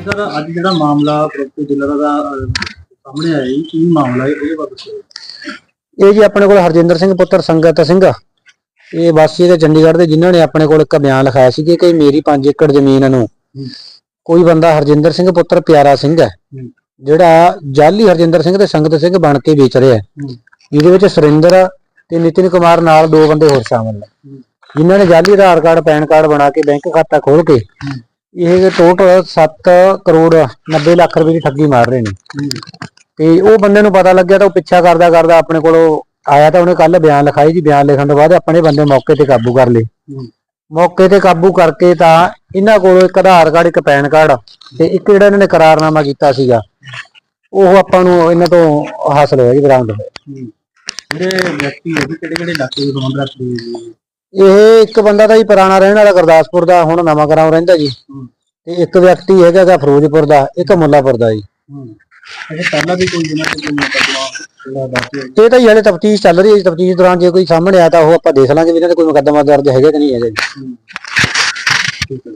Sir ਅੱਜ ਜਿਹੜਾ ਮਾਮਲਾ ਪ੍ਰੋਪਰਟੀ ਡੀਲਰ ਦਾ ਅਹ, ਸਾਹਮਣੇ ਆਇਆ ਜੀ ਕੀ ਮਾਮਲਾ ਹੈ ਉਹਦੇ ਬਾਰੇ ਦੱਸੋ। ਇਹ ਜੀ ਆਪਣੇ ਕੋਲ ਹਰਜਿੰਦਰ ਸਿੰਘ ਪੁੱਤਰ ਸੰਗਤ ਸਿੰਘ ਇਹ ਵਾਸੀ ਦੇ ਚੰਡੀਗੜ੍ਹ ਦੇ ਜਿਨ੍ਹਾਂ ਨੇ ਆਪਣੇ ਕੋਲ ਇੱਕ ਬਿਆਨ ਲਿਖਾਇਆ ਸੀ ਕਿ ਮੇਰੀ 5 ਏਕੜ ਜ਼ਮੀਨ ਨੂੰ ਕੋਈ ਬੰਦਾ ਹਰਜਿੰਦਰ ਸਿੰਘ ਪੁੱਤਰ ਪਿਆਰਾ ਸਿੰਘ ਹੈ ਜਿਹੜਾ ਜਾਲੀ ਹਰਜਿੰਦਰ ਸਿੰਘ ਤੇ ਸੰਗਤ ਸਿੰਘ ਬਣ ਕੇ ਵੇਚ ਰਿਹਾ ਹੈ। ਜਿਹਦੇ ਵਿੱਚ ਸੁਰਿੰਦਰ ਤੇ ਨਿਤਿਨ ਕੁਮਾਰ ਨਾਲ ਦੋ ਬੰਦੇ ਹੋਰ ਸ਼ਾਮਲ ਨੇ। ਜਿਨ੍ਹਾਂ ਨੇ ਜਾਲੀ ਆਧਾਰ ਕਾਰਡ ਪੈਨ ਕਾਰਡ ਬਣਾ ਕੇ ਬੈਂਕ ਖਾਤਾ ਖੋਲ ਕੇ ਇਹ ਟੋਟਲ 7 ਕਰੋੜ 90 ਲੱਖ ਰੁਪਏ ਦੀ ਠੱਗੀ ਮਾਰ ਰਹੇ ਨੇ। ਤੇ ਉਹ ਬੰਦੇ ਨੂੰ ਪਤਾ ਲੱਗਿਆ ਤਾਂ ਉਹ ਪਿੱਛਾ ਕਰਦਾ ਕਰਦਾ ਆਪਣੇ ਕੋਲ ਆਇਆ ਤਾਂ ਉਹਨੇ ਕੱਲ ਬਿਆਨ ਲਿਖਾਈ ਜੀ ਬਿਆਨ ਲਿਖਣ ਤੋਂ ਬਾਅਦ ਆਪਣੇ ਬੰਦੇ ਮੌਕੇ ਤੇ ਕਾਬੂ ਕਰ ਲਏ। ਮੌਕੇ ਤੇ ਕਾਬੂ ਕਰਕੇ ਤਾਂ ਇਹਨਾਂ ਕੋਲ ਇੱਕ ਆਧਾਰ ਕਾਰਡ ਇੱਕ ਪੈਨ ਕਾਰਡ ਤੇ ਇੱਕ ਜਿਹੜਾ ਇਹਨਾਂ ਨੇ ਕਰਾਰਨਾਮਾ ਕੀਤਾ ਸੀਗਾ ਉਹ ਆਪਾਂ ਨੂੰ ਇਹਨਾਂ ਤੋਂ ਹਾਸਲ ਹੋਇਆ ਜੀ ਬਰਾਮਦ ਹੋਇਆ। ਜਿਹੜੇ ਵਿਅਕਤੀ ਉਹ ਕਿਹੜੇ ਕਿਹੜੇ ਇਲਾਕੇ ਦੇ ਸੰਬੰਧ ਰੱਖਦੇ ਇਹ ਇੱਕ ਬੰਦਾ ਤਾਂ ਜੀ ਪੁਰਾਣਾ ਰਹਿਣ ਵਾਲਾ ਗੁਰਦਾਸਪੁਰ ਦਾ ਹੁਣ ਨਵਾਂ ਕਰਾਉ ਰਹਿੰਦਾ ਜੀ। ਤੇ ਇੱਕ ਵਿਅਕਤੀ ਹੈਗਾ ਗਾ ਫਿਰੋਜ਼ਪੁਰ ਦਾ ਇੱਕ ਮੁੱਲਾਪੁਰ ਦਾ ਜੀ। ਅੱਛਾ ਪਹਿਲਾਂ ਵੀ ਕੋਈ ਜਿਹਨਾਂ ਤੇ ਕੋਈ ਮੁਕੱਦਮਾ ਜਿਹੜਾ ਦੱਸਿਆ ਇਹ ਤਾਂ ਜੀ ਹਲੇ ਤਫਤੀਸ਼ ਚੱਲ ਰਹੀ ਹੈ ਜੀ ਤਫਤੀਸ਼ ਦੌਰਾਨ ਜੇ ਕੋਈ ਸਾਹਮਣੇ ਆਇਆ ਤਾਂ ਉਹ ਆਪਾਂ ਦੇਖ ਲਾਂਗੇ ਵੀ ਇਹਨਾਂ ਤੇ ਕੋਈ ਮੁਕੱਦਮਾ ਦਰਜ ਹੈਗਾ ਕਿ ਨਹੀਂ ਹੈਗਾ ਜੀ। ਠੀਕ ਹੈ